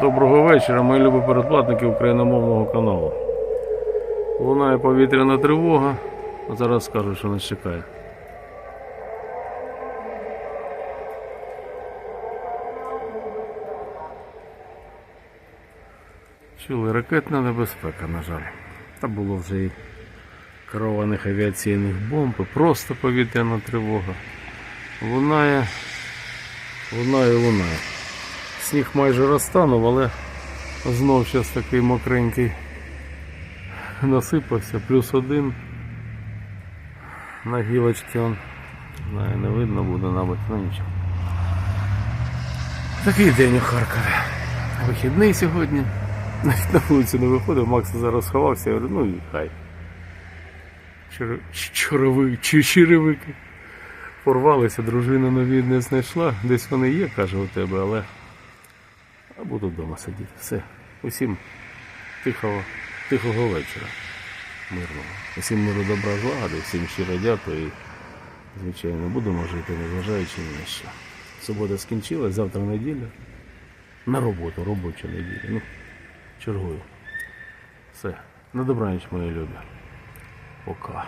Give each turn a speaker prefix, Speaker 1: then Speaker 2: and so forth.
Speaker 1: Доброго вечора, мої любі передплатники україномовного каналу. Лунає повітряна тривога. А Зараз скажу, що нас чекає. Чули ракетна небезпека, на жаль. Та було вже і керованих авіаційних бомб, і просто повітряна тривога. Лунає, лунає, лунає. Сніг майже розтанув, але знов зараз такий мокренький насипався, плюс один. На гілочці он. Знаю, не видно буде, мабуть, ну нічого. Такий день у Харкові. Вихідний сьогодні. Навіть на вулицю не виходив, Макс зараз сховався, я говорю, ну і хай. Чор... Чорови... черевики. Порвалися, дружина нові не знайшла. Десь вони є, каже у тебе, але буду вдома сидіти. Все. Усім тихого, тихого вечора. Мирного. Усім миру добра злагоди, всім щиро дякую. І, звичайно, будемо жити, незважаючи ні на що. Субота скінчилась, завтра неділя. На роботу, робоча неділя. Ну, чергую. Все. На добраніч, мої любі. Пока.